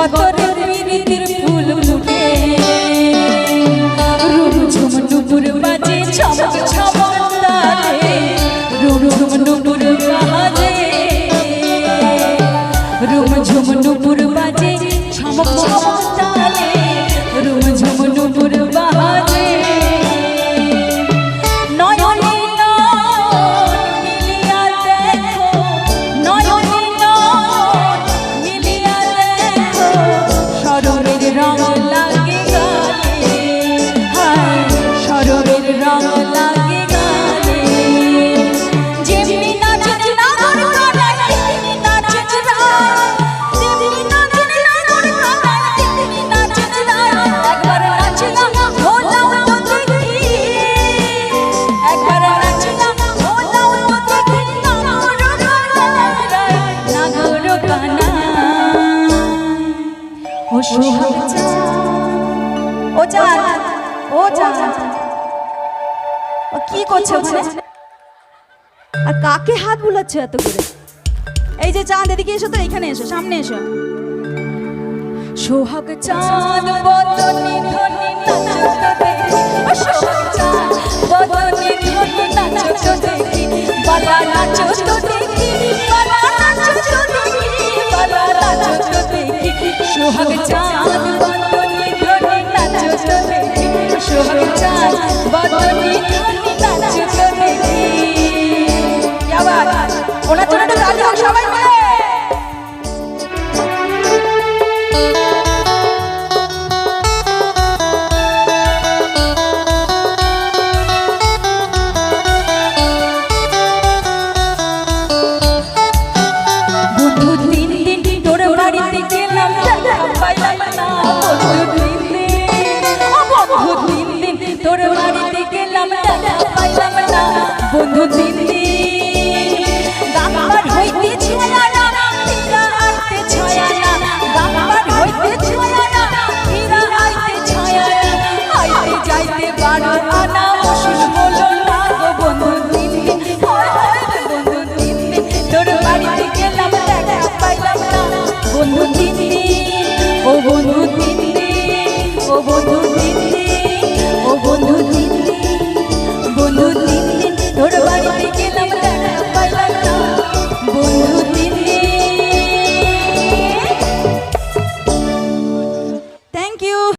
গতরের বিরিতির ফুল ফুটে। রুম ঝুম নুপুর বাজে নুপুর কি করছে ওখানে? আর কাকে হাত বুলাচ্ছে এত করে এই যে চাঁদ এদিকে এসো তো এখানে এসো সামনে এসো। সোহাগ চাঁদ বদনে ধনে নাচত। দেখি সোহাগ চাঁদ বদনে ধনে নাচত। দেখি বালা নাচত দেখি বালা নাচত দেখি বালা নাচত দেখি। সোহাগ চাঁদ বদনে ধনে নাচত। দেখি সোহাগ চাঁদ বদনে ধনে বন্ধু তিন দিন